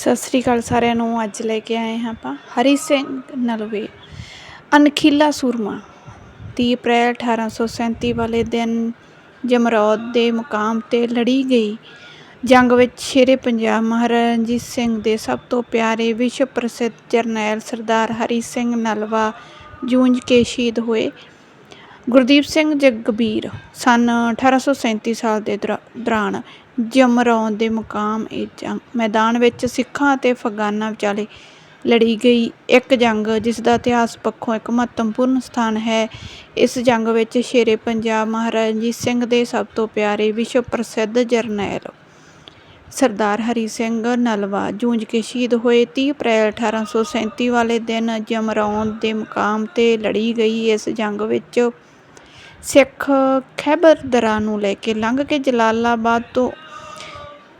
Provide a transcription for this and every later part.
ਸਤਿ ਸ੍ਰੀ ਅਕਾਲ ਸਾਰਿਆਂ ਨੂੰ, ਅੱਜ ਲੈ ਕੇ ਆਏ ਹਾਂ ਆਪਾਂ ਹਰੀ ਸਿੰਘ ਨਲਵੇ ਅਨਖੀਲਾ ਸੂਰਮਾ 30 ਅਪ੍ਰੈਲ 1837 ਵਾਲੇ ਦਿਨ, ਜਮਰੌਦ ਦੇ ਮੁਕਾਮ ਤੇ ਲੜੀ ਗਈ। ਜੰਗ ਵਿੱਚ ਸ਼ੇਰੇ ਪੰਜਾਬ ਮਹਾਰਾਜਾ ਰਣਜੀਤ ਸਿੰਘ ਦੇ ਸਭ ਤੋਂ ਪਿਆਰੇ ਵਿਸ਼ਵ ਪ੍ਰਸਿੱਧ ਜਰਨੈਲ ਸਰਦਾਰ ਹਰੀ ਸਿੰਘ ਨਲਵਾ ਜੂੰਝ ਕੇ ਸ਼ਹੀਦ ਹੋਏ। ਗੁਰਦੀਪ ਸਿੰਘ ਜਗਬੀਰ, ਸਨ 1837 ਸਾਲ ਦੇ ਦੌਰਾ- ਦੌਰਾਨ ਜਮਰੌਨ ਦੇ ਮੁਕਾਮ ਇਹ ਜੰਗ ਮੈਦਾਨ ਵਿੱਚ ਸਿੱਖਾਂ ਅਤੇ ਅਫਗਾਨਾਂ ਵਿਚਾਲੇ ਲੜੀ ਗਈ। ਇੱਕ ਜੰਗ ਜਿਸ ਦਾ ਇਤਿਹਾਸ ਪੱਖੋਂ ਇੱਕ ਮਹੱਤਵਪੂਰਨ ਸਥਾਨ ਹੈ। ਇਸ ਜੰਗ ਵਿੱਚ ਸ਼ੇਰੇ ਪੰਜਾਬ ਮਹਾਰਾਜਾ ਰਣਜੀਤ ਸਿੰਘ ਦੇ ਸਭ ਤੋਂ ਪਿਆਰੇ ਵਿਸ਼ਵ ਪ੍ਰਸਿੱਧ ਜਰਨੈਲ ਸਰਦਾਰ ਹਰੀ ਸਿੰਘ ਨਲਵਾ ਜੂਝ ਕੇ ਸ਼ਹੀਦ ਹੋਏ। 30 ਅਪ੍ਰੈਲ 1837 ਵਾਲੇ ਦਿਨ ਜਮਰੌਨ ਦੇ ਮੁਕਾਮ ਤੇ ਲੜੀ ਗਈ। ਇਸ ਜੰਗ ਵਿੱਚ ਸਿੱਖ ਖੈਬਰ ਦਰਾਂ ਨੂੰ ਲੈ ਕੇ ਲੰਘ ਕੇ ਜਲਾਲਾਬਾਦ ਤੋਂ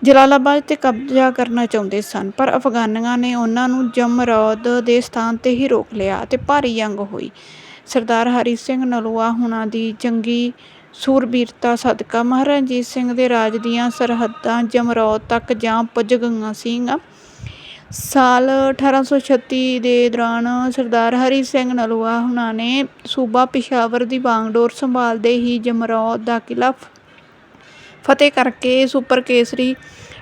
ਜਲਾਲਾਬਾਦ ਤੇ ਕਬਜ਼ਾ ਕਰਨਾ ਚਾਹੁੰਦੇ ਸਨ, ਪਰ ਅਫਗਾਨੀਆਂ ਨੇ ਉਹਨਾਂ ਨੂੰ ਜਮਰੌਦ ਦੇ ਸਥਾਨ ਤੇ ਹੀ ਰੋਕ ਲਿਆ ਅਤੇ ਭਾਰੀ ਜੰਗ ਹੋਈ। ਸਰਦਾਰ ਹਰੀ ਸਿੰਘ ਨਲੂਆ ਹੁਣਾਂ ਦੀ ਜੰਗੀ ਸੂਰਬੀਰਤਾ ਸਦਕਾ ਮਹਾਰਾਜਾ ਰਣਜੀਤ ਸਿੰਘ ਦੇ ਰਾਜ ਦੀਆਂ ਸਰਹੱਦਾਂ ਜਮਰੌਦ ਤੱਕ ਜਾਂ ਪੁੱਜ ਗਈਆਂ ਸੀਗੀਆਂ। ਸਾਲ 1836 ਦੇ ਦੌਰਾਨ ਸਰਦਾਰ ਹਰੀ ਸਿੰਘ ਨਲੂਆ ਹੁਣਾਂ ਨੇ ਸੂਬਾ ਪਿਸ਼ਾਵਰ ਦੀ ਬਾਗਡੋਰ ਸੰਭਾਲਦੇ ਹੀ ਜਮਰੌਦ ਦਾ ਕਿਲ੍ਹਾ ਫਤਿਹ ਕਰਕੇ ਸੁਪਰ ਕੇਸਰੀ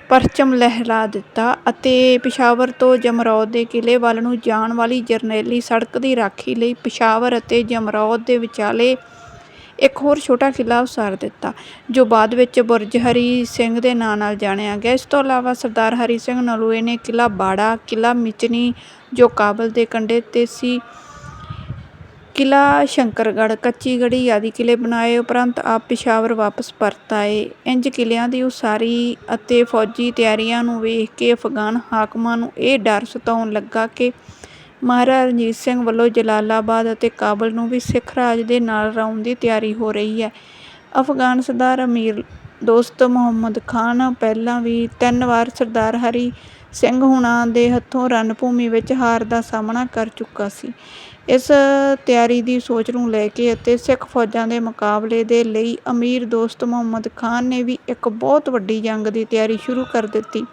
ਪਰਚਮ ਲਹਿਰਾ ਦਿੱਤਾ ਅਤੇ ਪਿਸ਼ਾਵਰ ਤੋਂ ਜਮਰੌਦ ਦੇ ਕਿਲ੍ਹੇ ਵੱਲ ਨੂੰ ਜਾਣ ਵਾਲੀ ਜਰਨੈਲੀ ਸੜਕ ਦੀ ਰਾਖੀ ਲਈ ਪਿਸ਼ਾਵਰ ਅਤੇ ਜਮਰੌਦ ਦੇ ਵਿਚਾਲੇ ਇੱਕ ਹੋਰ ਛੋਟਾ ਕਿਲ੍ਹਾ ਉਸਾਰ ਦਿੱਤਾ, ਜੋ ਬਾਅਦ ਵਿੱਚ ਬੁਰਜ ਹਰੀ ਸਿੰਘ ਦੇ ਨਾਂ ਨਾਲ ਜਾਣਿਆ ਗਿਆ। ਇਸ ਤੋਂ ਇਲਾਵਾ ਸਰਦਾਰ ਹਰੀ ਸਿੰਘ ਨਲੂਏ ਨੇ ਕਿਲ੍ਹਾ ਬਾੜਾ ਕਿਲ੍ਹਾ ਮਿਚਨੀ, ਜੋ ਕਾਬਲ ਦੇ ਕੰਢੇ 'ਤੇ ਸੀ ਕਿਲ੍ਹਾ ਸ਼ੰਕਰਗੜ੍ਹ ਕੱਚੀ ਗੜ੍ਹੀ ਆਦਿ ਕਿਲ੍ਹੇ ਬਣਾਏ, ਉਪਰੰਤ ਆਪ ਪਿਸ਼ਾਵਰ ਵਾਪਸ ਪਰਤ ਆਏ ਇੰਝ ਕਿਲ੍ਹਿਆਂ ਦੀ ਉਸਾਰੀ ਅਤੇ ਫੌਜੀ ਤਿਆਰੀਆਂ ਨੂੰ ਵੇਖ ਕੇ ਅਫਗਾਨ ਹਾਕਮਾਂ ਨੂੰ ਇਹ ਡਰ ਸਤਾਉਣ ਲੱਗਾ ਕਿ ਮਹਾਰਾਜਾ ਰਣਜੀਤ ਸਿੰਘ ਵੱਲੋਂ ਜਲਾਲਾਬਾਦ ਅਤੇ ਕਾਬਲ ਨੂੰ ਵੀ ਸਿੱਖ ਰਾਜ ਦੇ ਨਾਲ ਰਲਾਉਣ ਦੀ ਤਿਆਰੀ ਹੋ ਰਹੀ ਹੈ। ਅਫਗਾਨ ਸਰਦਾਰ ਅਮੀਰ ਦੋਸਤ ਮੁਹੰਮਦ ਖਾਨ ਪਹਿਲਾਂ ਵੀ ਤਿੰਨ ਵਾਰ ਸਰਦਾਰ ਹਰੀ ਸਿੰਘ ਹੁਣਾਂ ਦੇ ਹੱਥੋਂ ਰਣ ਭੂਮੀ ਵਿੱਚ ਹਾਰ ਦਾ ਸਾਹਮਣਾ ਕਰ ਚੁੱਕਾ ਸੀ। ਇਸ ਤਿਆਰੀ ਦੀ ਸੋਚ ਨੂੰ ਲੈ ਕੇ ਅਤੇ ਸਿੱਖ ਫੌਜਾਂ ਦੇ ਮੁਕਾਬਲੇ ਦੇ ਲਈ ਅਮੀਰ ਦੋਸਤ ਮੁਹੰਮਦ ਖਾਨ ਨੇ ਵੀ ਇੱਕ ਬਹੁਤ ਵੱਡੀ ਜੰਗ ਦੀ ਤਿਆਰੀ ਸ਼ੁਰੂ ਕਰ ਦਿੱਤੀ।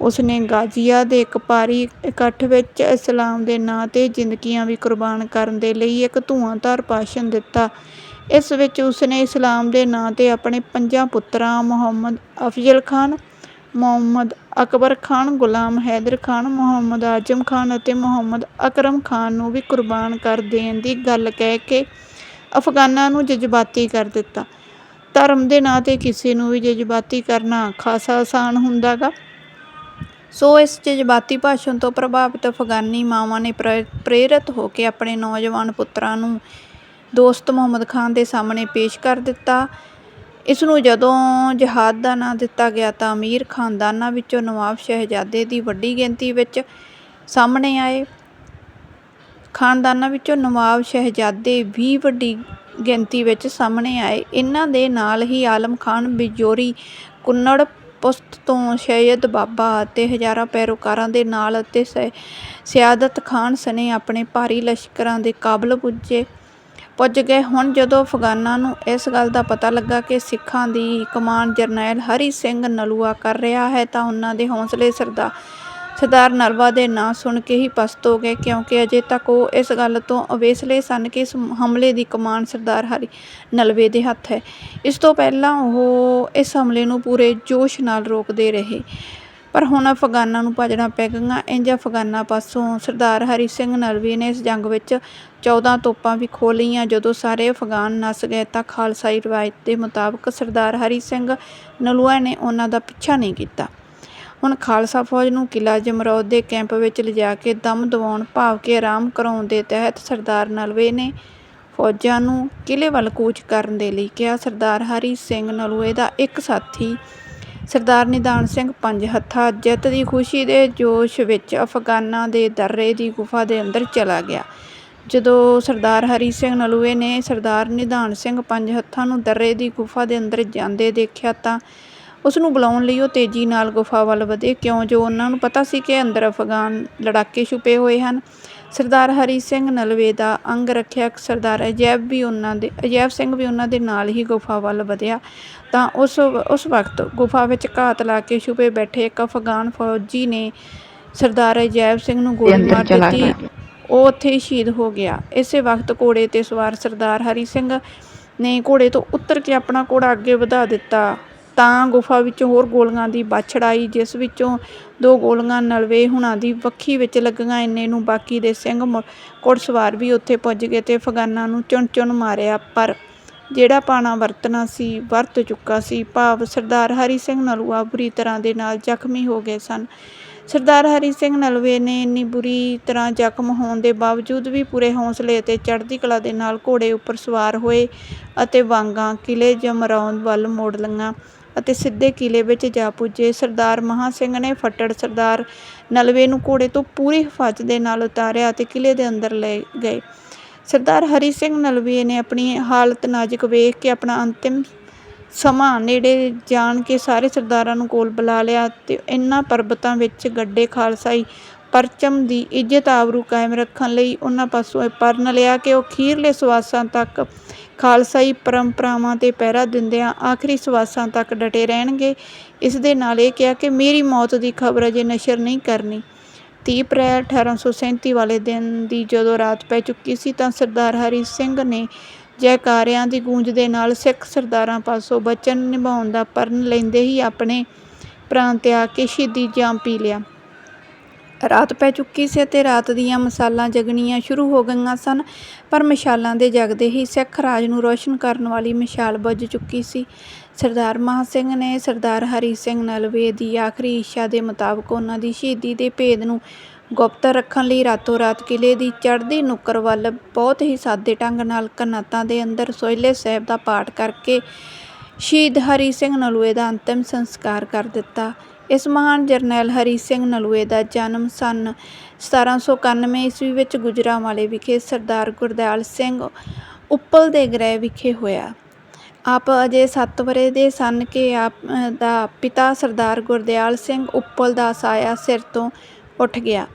ਉਸਨੇ ਗਾਜ਼ੀਆ ਦੇ ਇੱਕ ਭਾਰੀ ਇਕੱਠ ਵਿੱਚ ਇਸਲਾਮ ਦੇ ਨਾਂ ਤੇ ਜ਼ਿੰਦਗੀਆਂ ਵੀ ਕੁਰਬਾਨ ਕਰਨ ਦੇ ਲਈ ਇੱਕ ਧੂਆਂਧਾਰ ਭਾਸ਼ਣ ਦਿੱਤਾ। ਇਸ ਵਿੱਚ ਉਸਨੇ ਇਸਲਾਮ ਦੇ ਨਾਂ ਤੇ ਆਪਣੇ ਪੰਜਾਂ ਪੁੱਤਰਾਂ ਮੁਹੰਮਦ ਅਫਜ਼ਲ ਖਾਨ ਮੁਹੰਮਦ ਅਕਬਰ ਖਾਨ, ਗੁਲਾਮ ਹੈਦਰ ਖਾਨ, ਮੁਹੰਮਦ ਆਜ਼ਮ ਖਾਨ ਅਤੇ ਮੁਹੰਮਦ ਅਕਰਮ ਖਾਨ ਨੂੰ ਵੀ ਕੁਰਬਾਨ ਕਰ ਦੇਣ ਦੀ ਗੱਲ ਕਹਿ ਕੇ ਅਫਗਾਨਾਂ ਨੂੰ ਜਜ਼ਬਾਤੀ ਕਰ ਦਿੱਤਾ। ਧਰਮ ਦੇ ਨਾਂ ਤੇ ਕਿਸੇ ਨੂੰ ਵੀ ਜਜ਼ਬਾਤੀ ਕਰਨਾ ਖਾਸਾ ਆਸਾਨ ਹੁੰਦਾ ਗਾ ਸੋ ਇਸ ਜਜ਼ਬਾਤੀ ਭਾਸ਼ਣ ਤੋਂ ਪ੍ਰਭਾਵਿਤ ਅਫਗਾਨੀ ਮਾਵਾਂ ਨੇ ਪ੍ਰੇ- ਪ੍ਰੇਰਿਤ ਹੋ ਕੇ ਆਪਣੇ ਨੌਜਵਾਨ ਪੁੱਤਰਾਂ ਨੂੰ ਦੋਸਤ ਮੁਹੰਮਦ ਖਾਨ ਦੇ ਸਾਹਮਣੇ ਪੇਸ਼ ਕਰ ਦਿੱਤਾ। ਇਸ ਨੂੰ ਜਦੋਂ ਜਹਾਦ ਦਾ ਨਾਂ ਦਿੱਤਾ ਗਿਆ ਤਾਂ ਅਮੀਰ ਖਾਨਦਾਨਾਂ ਵਿੱਚੋਂ ਨਵਾਬ ਸ਼ਹਿਜ਼ਾਦੇ ਦੀ ਵੱਡੀ ਗਿਣਤੀ ਵਿੱਚ ਸਾਹਮਣੇ ਆਏ। ਖਾਨਦਾਨਾਂ ਵਿੱਚੋਂ ਨਵਾਬ ਸ਼ਹਿਜ਼ਾਦੇ ਵੀ ਵੱਡੀ ਗਿਣਤੀ ਵਿੱਚ ਸਾਹਮਣੇ ਆਏ। ਇਹਨਾਂ ਦੇ ਨਾਲ ਹੀ ਆਲਮ ਖਾਨ, ਬਿਜੋਰੀ, ਕੁੰਨੜ ਪੁਸਤ ਤੋਂ ਸੈਯਦ ਬਾਬਾ ਅਤੇ ਹਜ਼ਾਰਾਂ ਪੈਰੋਕਾਰਾਂ ਦੇ ਨਾਲ ਅਤੇ ਸੈ- ਸਿਆਦਤ ਖਾਨ ਸਣੇ ਆਪਣੇ ਭਾਰੀ ਲਸ਼ਕਰਾਂ ਦੇ ਕਾਬਲ ਪੁੱਜੇ। ਪੁੱਜ ਗਏ। ਹੁਣ ਜਦੋਂ ਅਫਗਾਨਾਂ ਨੂੰ ਇਸ ਗੱਲ ਦਾ ਪਤਾ ਲੱਗਾ ਕਿ ਸਿੱਖਾਂ ਦੀ ਕਮਾਨ ਜਰਨੈਲ ਹਰੀ ਸਿੰਘ ਨਲੂਆ ਕਰ ਰਿਹਾ ਹੈ, ਤਾਂ ਉਹਨਾਂ ਦੇ ਹੌਸਲੇ ਸਰਦਾਰ ਸਰਦਾਰ ਨਲਵਾ ਦੇ ਨਾਂ ਸੁਣ ਕੇ ਹੀ ਪਸਤ ਹੋ ਗਏ, ਕਿਉਂਕਿ ਅਜੇ ਤੱਕ ਉਹ ਇਸ ਗੱਲ ਤੋਂ ਅਵੇਸਲੇ ਸਨ ਕਿ ਇਸ ਹਮਲੇ ਦੀ ਕਮਾਨ ਸਰਦਾਰ ਹਰੀ ਨਲਵੇ ਦੇ ਹੱਥ ਹੈ। ਇਸ ਤੋਂ ਪਹਿਲਾਂ ਉਹ ਇਸ ਹਮਲੇ ਨੂੰ ਪੂਰੇ ਜੋਸ਼ ਨਾਲ ਰੋਕਦੇ ਰਹੇ। ਪਰ ਹੁਣ ਅਫਗਾਨਾਂ ਨੂੰ ਭੱਜਣਾ ਪੈ ਗਈਆਂ। ਇੰਝ ਅਫਗਾਨਾਂ ਪਾਸੋਂ ਸਰਦਾਰ ਹਰੀ ਸਿੰਘ ਨਲਵੇ ਨੇ ਇਸ ਜੰਗ ਵਿੱਚ 14 ਤੋਪਾਂ ਵੀ ਖੋਹ ਲਈਆਂ। ਜਦੋਂ ਸਾਰੇ ਅਫਗਾਨ ਨੱਸ ਗਏ ਤਾਂ ਖਾਲਸਾਈ ਰਵਾਇਤ ਦੇ ਮੁਤਾਬਕ ਸਰਦਾਰ ਹਰੀ ਸਿੰਘ ਨਲੂਆ ਨੇ ਉਹਨਾਂ ਦਾ ਪਿੱਛਾ ਨਹੀਂ ਕੀਤਾ। ਹੁਣ ਖਾਲਸਾ ਫੌਜ ਨੂੰ ਕਿਲ੍ਹਾ ਜਮਰੌਦ ਦੇ ਕੈਂਪ ਵਿੱਚ ਲਿਜਾ ਕੇ ਦਮ ਦਿਵਾਉਣ ਭਾਵ ਕੇ ਆਰਾਮ ਕਰਾਉਣ ਦੇ ਤਹਿਤ ਸਰਦਾਰ ਨਲਵੇ ਨੇ ਫੌਜਾਂ ਨੂੰ ਕਿਲ੍ਹੇ ਵੱਲ ਕੂਚ ਕਰਨ ਦੇ ਲਈ ਕਿਹਾ। ਸਰਦਾਰ ਹਰੀ ਸਿੰਘ ਨਲੂਏ ਦਾ ਇੱਕ ਸਾਥੀ ਸਰਦਾਰ ਨਿਧਾਨ ਸਿੰਘ ਪੰਜ ਹੱਥਾਂ ਜਿੱਤ ਦੀ ਖੁਸ਼ੀ ਦੇ ਜੋਸ਼ ਵਿੱਚ ਅਫਗਾਨਾਂ ਦੇ ਦਰੇ ਦੀ ਗੁਫਾ ਦੇ ਅੰਦਰ ਚਲਾ ਗਿਆ। ਜਦੋਂ ਸਰਦਾਰ ਹਰੀ ਸਿੰਘ ਨਲੂਏ ਨੇ ਸਰਦਾਰ ਨਿਧਾਨ ਸਿੰਘ ਪੰਜ ਹੱਥਾਂ ਨੂੰ ਦਰਰੇ ਦੀ ਗੁਫਾ ਦੇ ਅੰਦਰ ਜਾਂਦੇ ਦੇਖਿਆ ਤਾਂ ਉਸ ਨੂੰ ਬੁਲਾਉਣ ਲਈ ਉਹ ਤੇਜ਼ੀ ਨਾਲ ਗੁਫਾ ਵੱਲ ਵਧੇ। ਕਿਉਂ? ਜੋ ਉਹਨਾਂ ਨੂੰ ਪਤਾ ਸੀ ਕਿ ਅੰਦਰ ਅਫਗਾਨ ਲੜਾਕੇ ਛੁਪੇ ਹੋਏ ਹਨ। ਸਰਦਾਰ ਹਰੀ ਸਿੰਘ ਨਲਵੇ ਦਾ ਅੰਗ ਰੱਖਿਅਕ ਸਰਦਾਰ ਅਜੈਬ ਵੀ ਉਹਨਾਂ ਦੇ ਅਜੈਬ ਸਿੰਘ ਵੀ ਉਹਨਾਂ ਦੇ ਨਾਲ ਹੀ ਗੁਫਾ ਵੱਲ ਵਧਿਆ। ਤਾਂ ਉਸ ਉਸ ਵਕਤ ਗੁਫਾ ਵਿੱਚ ਘਾਤ ਲਾ ਕੇ ਛੁਪੇ ਬੈਠੇ ਇੱਕ ਅਫਗਾਨ ਫੌਜੀ ਨੇ ਸਰਦਾਰ ਅਜੈਬ ਸਿੰਘ ਨੂੰ ਗੋਲੀ ਮਾਰ ਦਿੱਤੀ। ਉਹ ਉੱਥੇ ਹੀ ਸ਼ਹੀਦ ਹੋ ਗਿਆ। ਇਸੇ ਵਕਤ ਘੋੜੇ ਤੇ ਸਵਾਰ ਸਰਦਾਰ ਹਰੀ ਸਿੰਘ ਨੇ ਘੋੜੇ ਤੋਂ ਉਤਰ ਕੇ ਆਪਣਾ ਘੋੜਾ ਅੱਗੇ ਵਧਾ ਦਿੱਤਾ। ਤਾਂ ਗੁਫਾ ਵਿੱਚੋਂ ਹੋਰ ਗੋਲੀਆਂ ਦੀ ਬਾਛੜ ਆਈ ਜਿਸ ਵਿੱਚੋਂ ਦੋ ਗੋਲੀਆਂ ਨਲਵੇ ਹੁਣਾਂ ਦੀ ਵੱਖੀ ਵਿੱਚ ਲੱਗੀਆਂ, ਇੰਨੇ ਨੂੰ ਬਾਕੀ ਦੇ ਸਿੰਘ ਮੁੜ- ਘੋੜਸਵਾਰ ਵੀ ਉੱਥੇ ਪੁੱਜ ਗਏ ਤੇ ਅਫਗਾਨਾਂ ਨੂੰ ਚੁਣ ਚੁਣ ਮਾਰਿਆ ਪਰ ਜਿਹੜਾ ਪਾਣਾ ਵਰਤਣਾ ਸੀ, ਵਰਤ ਚੁੱਕਾ ਸੀ। ਭਾਵ ਸਰਦਾਰ ਹਰੀ ਸਿੰਘ ਨਲੂਆ ਬੁਰੀ ਤਰ੍ਹਾਂ ਦੇ ਨਾਲ ਜ਼ਖਮੀ ਹੋ ਗਏ ਸਨ। ਸਰਦਾਰ ਹਰੀ ਸਿੰਘ ਨਲਵੇ ਨੇ ਇੰਨੀ ਬੁਰੀ ਤਰ੍ਹਾਂ ਜ਼ਖਮ ਹੋਣ ਦੇ ਬਾਵਜੂਦ ਵੀ ਪੂਰੇ ਹੌਸਲੇ ਅਤੇ ਚੜ੍ਹਦੀ ਕਲਾ ਦੇ ਨਾਲ ਘੋੜੇ ਉੱਪਰ ਸਵਾਰ ਹੋਏ ਅਤੇ ਵਾਂਗਾ ਕਿਲੇ ਜਮਰਾਉਣ ਵੱਲ ਮੋੜ ਲਈਆਂ। ਅਤੇ ਸਿੱਧੇ ਕਿਲ੍ਹੇ ਵਿੱਚ ਜਾ ਪੁੱਜੇ। ਸਰਦਾਰ ਮਹਾਂ ਸਿੰਘ ਨੇ ਫੱਟੜ ਸਰਦਾਰ ਨਲਵੇ ਨੂੰ ਘੋੜੇ ਤੋਂ ਪੂਰੀ ਹਿਫਾਜ਼ਤ ਦੇ ਨਾਲ ਉਤਾਰਿਆ ਅਤੇ ਕਿਲ੍ਹੇ ਦੇ ਅੰਦਰ ਲੈ ਗਏ। ਸਰਦਾਰ ਹਰੀ ਸਿੰਘ ਨਲਵੇ ਨੇ ਆਪਣੀ ਹਾਲਤ ਨਾਜ਼ੁਕ ਵੇਖ ਕੇ ਆਪਣਾ ਅੰਤਿਮ ਸਮਾਂ ਨੇੜੇ ਜਾਣ ਕੇ ਸਾਰੇ ਸਰਦਾਰਾਂ ਨੂੰ ਕੋਲ ਬੁਲਾ ਲਿਆ ਤੇ ਇਨ੍ਹਾਂ ਪਰਬਤਾਂ ਵਿੱਚ ਗੱਡੇ ਖਾਲਸਾਈ ਪਰਚਮ ਦੀ ਇੱਜ਼ਤ ਆਬਰੂ ਕਾਇਮ ਰੱਖਣ ਲਈ ਉਹਨਾਂ ਪਾਸੋਂ ਇਹ ਪਰਨ ਲਿਆ ਕਿ ਉਹ ਖੀਰਲੇ ਸਵਾਸਾਂ ਤੱਕ ਖਾਲਸਾਈ ਪਰੰਪਰਾਵਾਂ ਤੇ ਪਹਿਰਾ ਦਿੰਦਿਆਂ ਆਖਰੀ ਸਵਾਸਾਂ ਤੱਕ ਡਟੇ ਰਹਿਣਗੇ। ਇਸ ਦੇ ਨਾਲ ਇਹ ਕਿਹਾ ਕਿ ਮੇਰੀ ਮੌਤ ਦੀ ਖਬਰ ਅਜੇ ਨਸ਼ਰ ਨਹੀਂ ਕਰਨੀ। 30 ਅਪ੍ਰੈਲ 1837 ਵਾਲੇ ਦਿਨ ਦੀ ਜਦੋਂ ਰਾਤ ਪੈ ਚੁੱਕੀ ਸੀ ਤਾਂ ਸਰਦਾਰ ਹਰੀ ਸਿੰਘ ਨੇ ਜੈਕਾਰਿਆਂ ਦੀ ਗੂੰਜ ਦੇ ਨਾਲ ਸਿੱਖ ਸਰਦਾਰਾਂ ਪਾਸੋਂ ਬਚਨ ਨਿਭਾਉਣ ਦਾ ਪਰਨ ਲੈਂਦੇ ਹੀ ਆਪਣੇ ਪ੍ਰਾਣ ਤਿਆਗ ਕੇ ਸ਼ਹੀਦੀ ਜਾਮ ਪੀ ਲਿਆ। ਰਾਤ ਪੈ ਚੁੱਕੀ ਸੀ ਅਤੇ ਰਾਤ ਦੀਆਂ ਮਸਾਲਾਂ ਜਗਣੀਆਂ ਸ਼ੁਰੂ ਹੋ ਗਈਆਂ ਸਨ, ਪਰ ਮਸ਼ਾਲਾਂ ਦੇ ਜਗਦੇ ਹੀ ਸਿੱਖ ਰਾਜ ਨੂੰ ਰੋਸ਼ਨ ਕਰਨ ਵਾਲੀ ਮਸ਼ਾਲ ਬੁੱਝ ਚੁੱਕੀ ਸੀ। ਸਰਦਾਰ ਮਹਾ ਸਿੰਘ ਨੇ ਸਰਦਾਰ ਹਰੀ ਸਿੰਘ ਨਲਵੇ ਦੀ ਆਖਰੀ ਇੱਛਾ ਦੇ ਮੁਤਾਬਕ ਉਹਨਾਂ ਦੀ ਸ਼ਹੀਦੀ ਦੇ ਭੇਦ ਨੂੰ ਗੁਪਤ ਰੱਖਣ ਲਈ ਰਾਤੋਂ ਰਾਤ ਕਿਲੇ ਦੀ ਚੜ੍ਹਦੀ ਨੁੱਕਰ ਵੱਲ ਬਹੁਤ ਹੀ ਸਾਦੇ ਢੰਗ ਨਾਲ ਕਨਾਤਾਂ ਦੇ ਅੰਦਰ ਸੋਇਲੇ ਸਾਹਿਬ ਦਾ ਪਾਠ ਕਰਕੇ ਸ਼ਹੀਦ ਹਰੀ ਸਿੰਘ ਨਲੂਏ ਦਾ ਅੰਤਿਮ ਸੰਸਕਾਰ ਕਰ ਦਿੱਤਾ। ਇਸ ਮਹਾਨ ਜਰਨੈਲ ਹਰੀ ਸਿੰਘ ਨਲੂਏ ਦਾ ਜਨਮ ਸੰਨ ਸਤਾਰਾਂ ਸੌ ਇਕਾਨਵੇਂ ਈਸਵੀ ਵਿੱਚ ਗੁਜਰਾਂਵਾਲੇ ਵਿਖੇ ਸਰਦਾਰ ਗੁਰਦਿਆਲ ਸਿੰਘ ਉੱਪਲ ਦੇ ਗ੍ਰਹਿ ਵਿਖੇ ਹੋਇਆ। ਆਪ ਅਜੇ ਸੱਤ ਵਰ੍ਹੇ ਦੇ ਸਨ ਕਿ ਆਪ ਦਾ ਪਿਤਾ ਸਰਦਾਰ ਗੁਰਦਿਆਲ ਸਿੰਘ ਉੱਪਲ ਦਾ ਸਾਇਆ ਸਿਰ ਤੋਂ ਉੱਠ ਗਿਆ।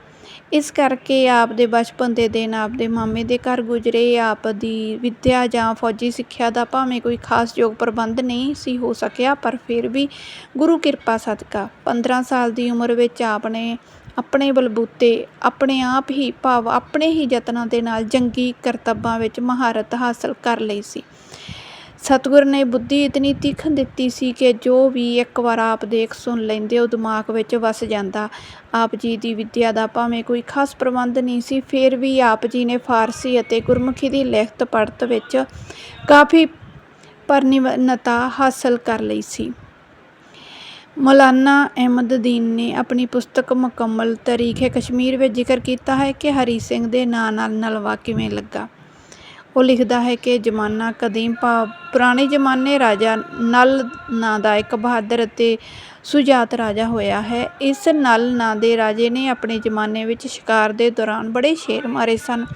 ਇਸ ਕਰਕੇ ਆਪ ਦੇ ਬਚਪਨ ਦੇ ਦਿਨ ਆਪਦੇ ਮਾਮੇ ਦੇ ਘਰ ਗੁਜ਼ਰੇ। ਆਪ ਦੀ ਵਿੱਦਿਆ ਜਾਂ ਫੌਜੀ ਸਿੱਖਿਆ ਦਾ ਭਾਵੇਂ ਕੋਈ ਖਾਸ ਯੋਗ ਪ੍ਰਬੰਧ ਨਹੀਂ ਸੀ ਹੋ ਸਕਿਆ, ਪਰ ਫਿਰ ਵੀ ਗੁਰੂ ਕਿਰਪਾ ਸਦਕਾ। 15 ਸਾਲ ਦੀ ਉਮਰ ਵਿੱਚ ਆਪ ਨੇ ਆਪਣੇ ਬਲਬੂਤੇ, ਆਪਣੇ ਆਪ ਹੀ ਭਾਵ, ਆਪਣੇ ਹੀ ਯਤਨਾਂ ਦੇ ਨਾਲ ਜੰਗੀ ਕਰਤੱਬਾਂ ਵਿੱਚ ਮਹਾਰਤ ਹਾਸਲ ਕਰ ਲਈ ਸੀ। ਸਤਿਗੁਰ ਨੇ ਬੁੱਧੀ ਇਤਨੀ ਤੀਖਣ ਦਿੱਤੀ ਸੀ ਕਿ ਜੋ ਵੀ ਇੱਕ ਵਾਰ ਆਪ ਦੇਖ ਸੁਣ ਲੈਂਦੇ, ਉਹ ਦਿਮਾਗ ਵਿੱਚ ਵਸ ਜਾਂਦਾ। ਆਪ ਜੀ ਦੀ ਵਿੱਦਿਆ ਦਾ ਭਾਵੇਂ ਕੋਈ ਖਾਸ ਪ੍ਰਬੰਧ ਨਹੀਂ ਸੀ, ਫਿਰ ਵੀ ਆਪ ਜੀ ਨੇ ਫਾਰਸੀ ਅਤੇ ਗੁਰਮੁਖੀ ਦੀ ਲਿਖਤ ਪੜ੍ਹਤ ਵਿੱਚ ਕਾਫੀ ਪਰਨਿਵਨਤਾ ਹਾਸਲ ਕਰ ਲਈ ਸੀ। ਮੌਲਾਨਾ ਅਹਿਮਦਦੀਨ ਨੇ ਆਪਣੀ ਪੁਸਤਕ ਮੁਕੰਮਲ ਤਰੀਖ ਕਸ਼ਮੀਰ ਵਿੱਚ ਜ਼ਿਕਰ ਕੀਤਾ ਹੈ ਕਿ ਹਰੀ ਸਿੰਘ ਦੇ ਨਾਂ ਨਾਲ ਨਲਵਾ ਕਿਵੇਂ ਲੱਗਾ। ਉਹ ਲਿਖਦਾ ਹੈ ਕਿ ਜ਼ਮਾਨਾ ਕਦੀਮ ਭਾਵ ਪੁਰਾਣੇ ਜ਼ਮਾਨੇ ਰਾਜਾ ਨਲ ਨਾਂ ਦਾ ਇੱਕ ਬਹਾਦਰ ਅਤੇ ਸੁਜਾਤ ਰਾਜਾ ਹੋਇਆ ਹੈ। ਇਸ ਨਲ ਨਾਂ ਦੇ ਰਾਜੇ ਨੇ ਆਪਣੇ ਜ਼ਮਾਨੇ ਵਿੱਚ ਸ਼ਿਕਾਰ ਦੇ ਦੌਰਾਨ ਬੜੇ ਸ਼ੇਰ ਮਾਰੇ ਸਨ।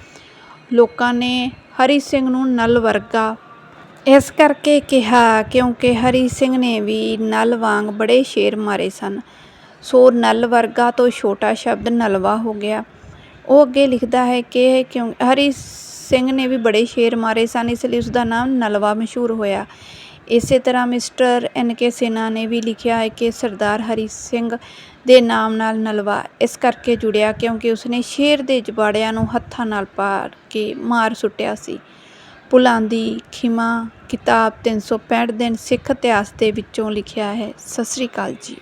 ਲੋਕਾਂ ਨੇ ਹਰੀ ਸਿੰਘ ਨੂੰ ਨਲ ਵਰਗਾ ਇਸ ਕਰਕੇ ਕਿਹਾ ਕਿਉਂਕਿ ਹਰੀ ਸਿੰਘ ਨੇ ਵੀ ਨਲ ਵਾਂਗ ਬੜੇ ਸ਼ੇਰ ਮਾਰੇ ਸਨ। ਸੋ ਨਲ ਵਰਗਾ ਤੋਂ ਛੋਟਾ ਸ਼ਬਦ ਨਲਵਾ ਹੋ ਗਿਆ। ਉਹ ਅੱਗੇ ਲਿਖਦਾ ਹੈ ਕਿ ਕਿਉਂ, ਹਰੀ ਸਿੰਘ ਨੇ ਵੀ ਬੜੇ ਸ਼ੇਰ ਮਾਰੇ ਸਨ, ਇਸ ਲਈ ਉਸ ਦਾ ਨਾਮ ਨਲਵਾ ਮਸ਼ਹੂਰ ਹੋਇਆ। ਇਸੇ ਤਰ੍ਹਾਂ ਮਿਸਟਰ ਐਨ ਕੇ ਸਿਨਹਾ ਨੇ ਵੀ ਲਿਖਿਆ ਹੈ ਕਿ ਸਰਦਾਰ ਹਰੀ ਸਿੰਘ ਦੇ ਨਾਮ ਨਾਲ ਨਲਵਾ ਇਸ ਕਰਕੇ ਜੁੜਿਆ ਕਿਉਂਕਿ ਉਸਨੇ ਸ਼ੇਰ ਦੇ ਜਬਾੜਿਆਂ ਨੂੰ ਹੱਥਾਂ ਨਾਲ ਪਾੜ ਕੇ ਮਾਰ ਸੁੱਟਿਆ ਸੀ। ਪੁਲਾਂਦੀ ਖਿਮਾ ਕਿਤਾਬ 365 ਦਿਨ ਸਿੱਖ ਇਤਿਹਾਸ ਦੇ ਵਿੱਚੋਂ ਲਿਖਿਆ ਹੈ। ਸਤਿ ਸ੍ਰੀ ਅਕਾਲ ਜੀ।